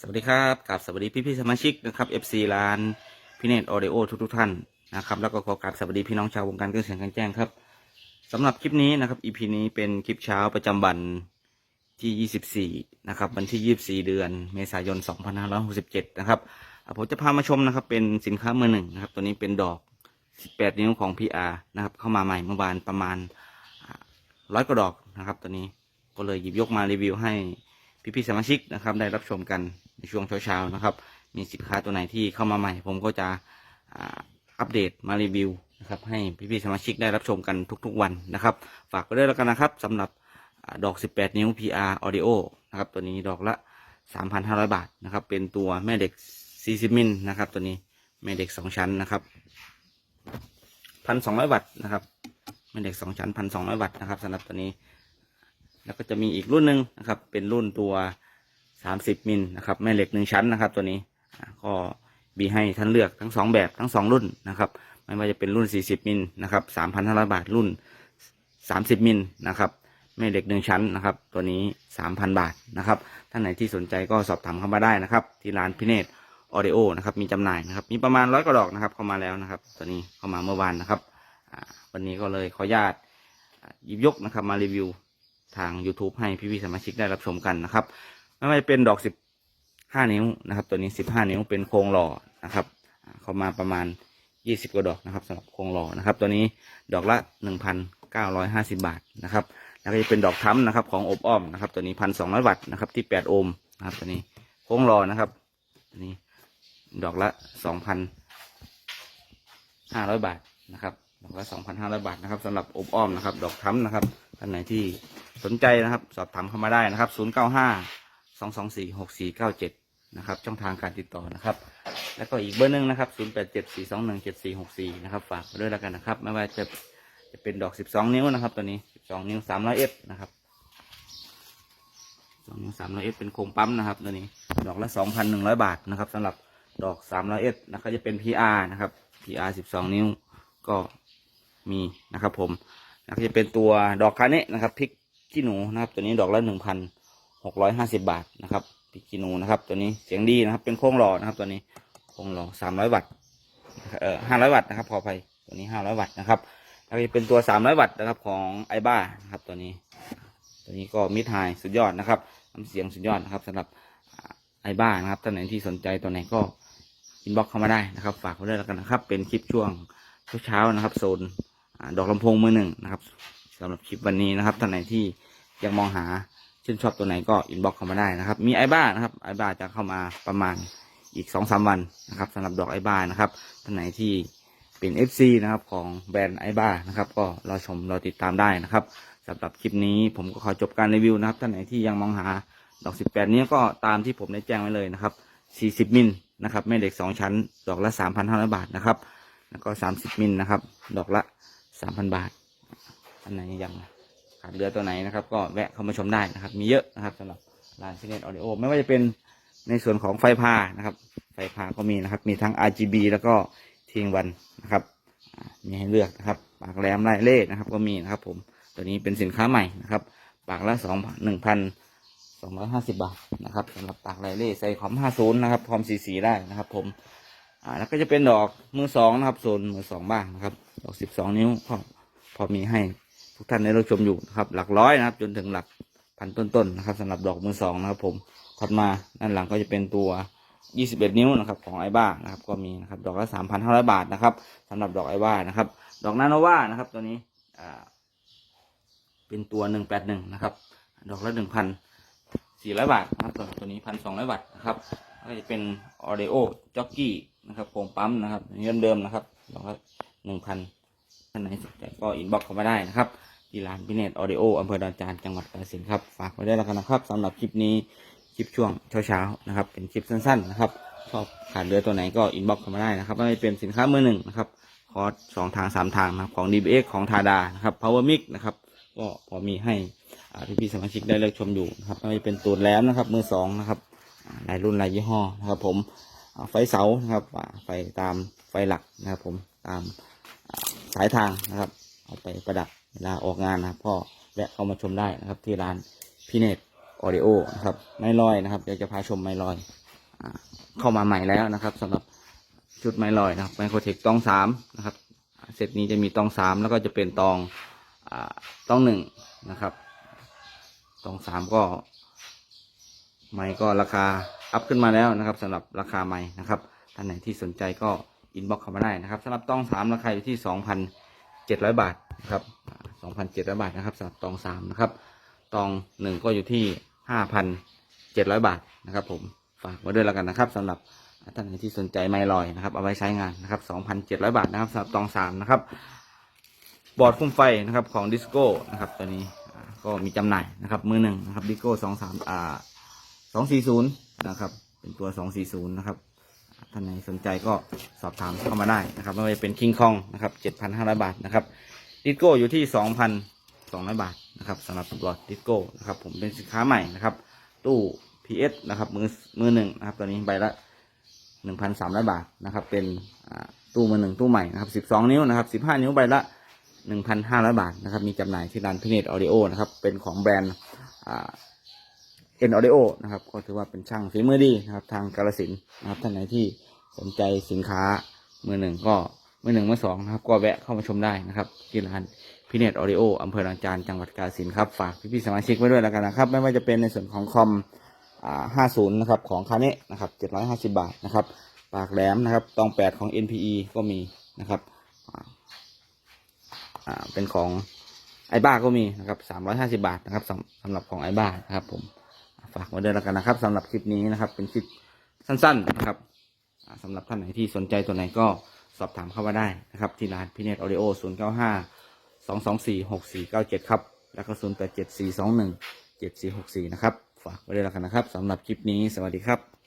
สวัสดีครับกับสวัสดีพี่พี่สมาชิกนะครับ FC ร้านพี่เนตออเดโอทุกทุกท่านนะครับ แล้วก็ขอกราบสวัสดีพี่น้องชาววงการเครื่องเสียงกางแจ้งครับสำหรับคลิปนี้นะครับ EP นี้เป็นคลิปเช้าประจำวันที่ 24 นะครับ วันที่ 24 เดือน เมษายน 2567 นะครับอะผมจะพามาชมนะครับ เป็นสินค้ามือหนึ่งนะครับ ตัวนี้เป็นดอก 18 นิ้วของ PR นะครับ เข้ามาใหม่เมื่อวานประมาณร้อยกว่าดอกนะครับ ตัวนี้ก็เลยหยิบยกมารีวิวให้พี่ๆสมาชิกนะครับ ได้รับชมกัน ในช่วงเช้าๆนะครับ มีสินค้าตัวไหนที่เข้ามาใหม่ ผมก็จะอัปเดตมารีวิวนะครับให้พี่ๆสมาชิกได้รับชมกันทุกๆวันนะครับ ฝากไว้ด้วยแล้วกันนะครับสำหรับดอก 18 นิ้ว PR Audio นะครับตัวนี้ดอกละ 3,500 บาทนะครับ เป็นตัวแม่เด็ก 40 มิลนะครับ ตัวนี้แม่เด็ก 2 ชั้นนะครับ 1,200 วัตต์นะครับแม่เด็ก 2 ชั้น 1,200 วัตต์นะครับสำหรับตัวนี้ แล้วก็จะมีอีกรุ่นหนึ่งนะครับ เป็นรุ่นตัว 30มิลนะครับแม่เหล็กหนึ่งชั้นนะครับ ตัวนี้ก็มีให้ท่านเลือกทั้งสองแบบทั้งสองรุ่นนะครับไม่ว่าจะเป็นรุ่น40มิลนะครับ3,500บาทรุ่น30มิลนะครับแม่เหล็กหนึ่งชั้นนะครับ ตัวนี้3,000บาทนะครับท่านไหนที่สนใจก็สอบถามเข้ามาได้นะครับ ที่ร้านพิเนตออเดโอนะครับมีจำหน่ายนะครับ มีประมาณร้อยกว่าดอกนะครับ เข้ามาแล้วนะครับ ตัวนี้เข้ามาเมื่อวานนะครับวันนี้ก็เลยขออนุญาตหยิบยกนะครับมารีวิวทาง YouTube ให้พี่ๆสมาชิกได้รับชมกันนะครับ ไม่ว่เป็นดอก15นิ้วนะครับ ตัวนี้15นิ้วเป็นโครงหล่อนะครับ เข้ามาประมาณ20กว่าดอกนะครับสำหรับโครงหล่อนะครับ ตัวนี้ดอกละ1,950บาทนะครับ แล้วก็จะเป็นดอกทั้มนะครับ ของอบอ้อมนะครับ ตัวนี้1,200วัตต์นะครับ ที่8โอห์มนะครับ ตัวนี้โครงหล่อนะครับตัวนี้ดอกละ2,500บาทนะครับดอกละ2,500บาทนะครับสำหรับอบอ้อมนะครับ ดอกทั้มนะครับท่านไหนที่สนใจนะครับ สอบถามเข้ามาได้นะครับศูนย์เก้าห้า 0 9 5 2 2 4 6 4 9 7นะครับ ช่องทางการติดต่อนะครับ แล้วก็อีกเบอร์หนึ่งนะครับ0 8 7 4 2 1 7 4 6 4นะครับ ฝากด้วยแล้วกันนะครับ ไม่ว่าจะจะเป็นดอก12นิ้วนะครับ ตัวนี้12นิ้ว300 f นะครับ2นิ้ว300 f เอฟเป็นโครงปั๊มนะครับ ตัวนี้ ดอกละ2,100บาทนะครับสำหรับดอก300 f นะครับจะเป็น PR นะครับ PR 12นิ้วก็มีนะครับ ผมแล้วก็จะเป็นตัวดอกคาเนะนะครับพริกขี้หนูนะครับ ตัวนี้ดอกละหนึ่งพัน หกร้อยห้าสิบาทนะครับพิกขี้หนูนะครับ ตัวนี้เสียงดีนะครับ เป็นโค้งหล่อนะครับ ตัวนี้โค้งหล่อสามร้อยวัตต์เอ่อห้าร้อยวัตต์นะครับขออภัยตัวนี้ห้าร้อยวัตต์นะครับแล้วจะเป็นตัวสามร้อยวัตต์นะครับของไอบ้านะครับ ตัวนี้ ตัวนี้ก็มิดไฮสุดยอดนะครับน้ำเสียงสุดยอดนะครับสำหรับไอบ้านะครับท่านไหนที่สนใจตัวไหนก็อินบ็อกเข้ามาได้นะครับ ฝากไว้ด้วยแล้วกันนะครับ เป็นคลิปช่วงเช้าๆนะครับ โซนดอกลำโพงมือหนึ่งนะครับสำหรับคลิปวันนี้นะครับท่านไหนที่ยังมองหา ชื่นชอบตัวไหนก็อินบ็อกเข้ามาได้นะครับ มีไอบ้านะครับไอบ้าจะเข้ามาประมาณอีกสองสามวันนะครับสำหรับดอกไอบ้านะครับท่านไหนที่เป็น FC นะครับของแบรนด์ไอบ้านะครับก็รอชมรอติดตามได้นะครับสำหรับคลิปนี้ผมก็ขอจบการรีวิวนะครับท่านไหนที่ยังมองหาดอก 18 นี้ก็ตามที่ผมได้แจ้งไว้เลยนะครับ 40 มิลนะครับแม่เหล็ก 2 ชั้น ดอกละ 3,500 บาทนะครับ แล้วก็ 30 มิลนะครับ ดอกละ 3,000 บาท อันไหนยัง ขาดเรือตัวไหนนะครับ ก็แวะเข้ามาชมได้นะครับ มีเยอะนะครับสำหรับร้านซิเนตออดิโอไม่ว่าจะเป็นในส่วนของไฟพานะครับ ไฟพาก็มีนะครับ มีทั้ง RGB แล้วก็ทีงวันนะครับมีให้เลือกนะครับ ปากแหลมไล่เล่นะครับ ก็มีนะครับ ผมตัวนี้เป็นสินค้าใหม่นะครับ ปากละสองหนึ่งพันสองร้อยห้าสิบบาทนะครับสำหรับปากไล่เล่ใส่คอมห้าศูนย์นะครับคอมสีสีได้นะครับ ผมอ่าแล้วก็จะเป็นดอกมือสองนะครับโซนมือสองบ้างนะครับ ดอกสิบสองนิ้วก็พอมีให้ ทุกท่านได้รับชมอยู่นะครับ หลักร้อยนะครับ จนถึงหลักพันต้นๆนะครับสำหรับดอกมือสองนะครับ ผมถัดมาด้านหลังก็จะเป็นตัวยี่สิบเนิ้วนะครับ ของไอบ้านะครับ ก็มีนะครับดอกละสามพันห้าร้อยบาทนะครับสำหรับดอกไอบ้านะครับ ดอกนาโนวานะครับ ตัวนี้อ่าเป็นตัวหนึ่งแปดหนึ่งนะครับ ดอกละหนึ่งพันสี่ร้อยบาทนะครับตัวตัวนี้พันสองร้อยบาทนะครับก็จะเป็นออเดโอจ็อกกี้นะครับโครงปั๊มนะครับเดิมนะครับดอกละหนึ่งพันท่านไหนสนใจก็อินบ็อกเข้ามาได้นะครับ ที่ร้านพิเนตออเดโออำเภอดอนจานจังหวัดกาฬสินธุ์ครับ ฝากไว้ได้แล้วกันนะครับสำหรับคลิปนี้คลิปช่วงเช้าๆนะครับ เป็นคลิปสั้นๆนะครับชอบขาดเรือตัวไหนก็อินบ็อกเข้ามาได้นะครับ ไม่เป็นสินค้ามือหนึ่งนะครับ คอร์สสองทางสามทางนะครับของ DBX ของทาดานะครับ Power Mix นะครับ ก็พอมีให้อ่พี่ๆสมาชิกได้เลือกชมอยู่นะครับ ไม่เป็นตูดแหลมนะครับ มือสองนะครับหลายรุ่นหลายยี่ห้อนะครับผมไฟเสานะครับไฟตามไฟหลักนะครับผมตามสายทางนะครับ เอาไปประดับ เวลาออกงานนะครับก็แวะเข้ามาชมได้นะครับ ที่ร้านพีเนตออดิโอนะครับไม่ลอยนะครับเดี๋ยวจะพาชมไม่ลอยเข้ามาใหม่แล้วนะครับสำหรับชุดไม้ลอยนะครับไมโครเทคตองสามนะครับเซตนี้จะมีตองสามแล้วก็จะเป็นตองอตองหนึ่งนะครับตองสามก็ ไม้ก็ราคาอัพขึ้นมาแล้วนะครับสำหรับราคาไม้นะครับท่านไหนที่สนใจก็อินบ็อกเข้ามาได้นะครับสำหรับตองสามราคาอยู่ที่สองพันเจ็ดร้อยบาท ครับสองพันเจ็ดร้อยบาทนะครับสำหรับตองสามนะครับ ตองหนึ่งก็อยู่ที่ห้าพันเจ็ดร้อยบาทนะครับ ผมฝากไว้ด้วยแล้วกันนะครับสำหรับท่านไหนที่สนใจไม้ลอยนะครับ เอาไว้ใช้งานนะครับสองพันเจ็ดร้อยบาทนะครับสำหรับตองสามนะครับ บอร์ดคุ้มไฟนะครับของดิสโก้นะครับตัวนี้ก็มีจำหน่ายนะครับ มือหนึ่งนะครับดิสโก้สองสามอ่าสองสี่ศูนย์นะครับ เป็นตัวสองสี่ศูนย์นะครับท่านไหนสนใจก็สอบถามเข้ามาได้นะครับไม่ว่าจะเป็นคิงคองนะครับเจ็ดพันห้าร้อยบาทนะครับ ดิสโก้อยู่ที่สองพันสองร้อยบาทนะครับสำหรับหลอดดิสโก้นะครับผมเป็นสินค้าใหม่นะครับ ตู้ PS นะครับมือมือหนึ่งนะครับตัวนี้ใบละหนึ่งพันสามร้อยบาทนะครับ เป็นตู้มือหนึ่งตู้ใหม่นะครับสิบสองนิ้วนะครับสิบห้านิ้วใบละหนึ่งพันห้าร้อยบาทนะครับ มีจำหน่ายที่ร้านพิเนตออดิโอนะครับเป็นของแบรนด์เอ็นออดิโอนะครับก็ถือว่าเป็นช่างฝีมือดีนะครับ ทางกาลสินนะครับท่านไหนที่สนใจสินค้ามือหนึ่งก็ มื่อหนึ่งเมื่อสองนะครับ ก็แวะเข้ามาชมได้นะครับที่ร้านพิเนตออดิโออำเภอลางจานจังหวัดกาฬสินธุ์ครับ ฝากพี่ๆสมาชิกไว้ด้วยแล้วกันนะครับ ไม่ว่าจะเป็นในส่วนของคอมอ่า50นย์นะครับของคาเนะนะครับ750บาทนะครับ ปากแหลมนะครับตองแปดของ NPE ก็มีนะครับอ่าเป็นของไอบ้าก็มีนะครับ350บาทนะครับสำสำหรับของไอบ้านะครับ ผมฝากไว้ด้วยแล้วกันนะครับสำหรับคลิปนี้นะครับ เป็นคลิปสั้น ๆนะครับอ่าสำหรับท่านไหนที่สนใจตัวไหนก็ สอบถามเข้ามาได้นะครับ ที่ร้านพิเนตออดิโอ0 9 5 2 2 4 6 4 9 7ครับ แล้วก็0 8 7 4 2 1 7 4 6 4นะครับ ฝากไว้ด้วยแล้วกันนะครับสำหรับคลิปนี้สวัสดีครับ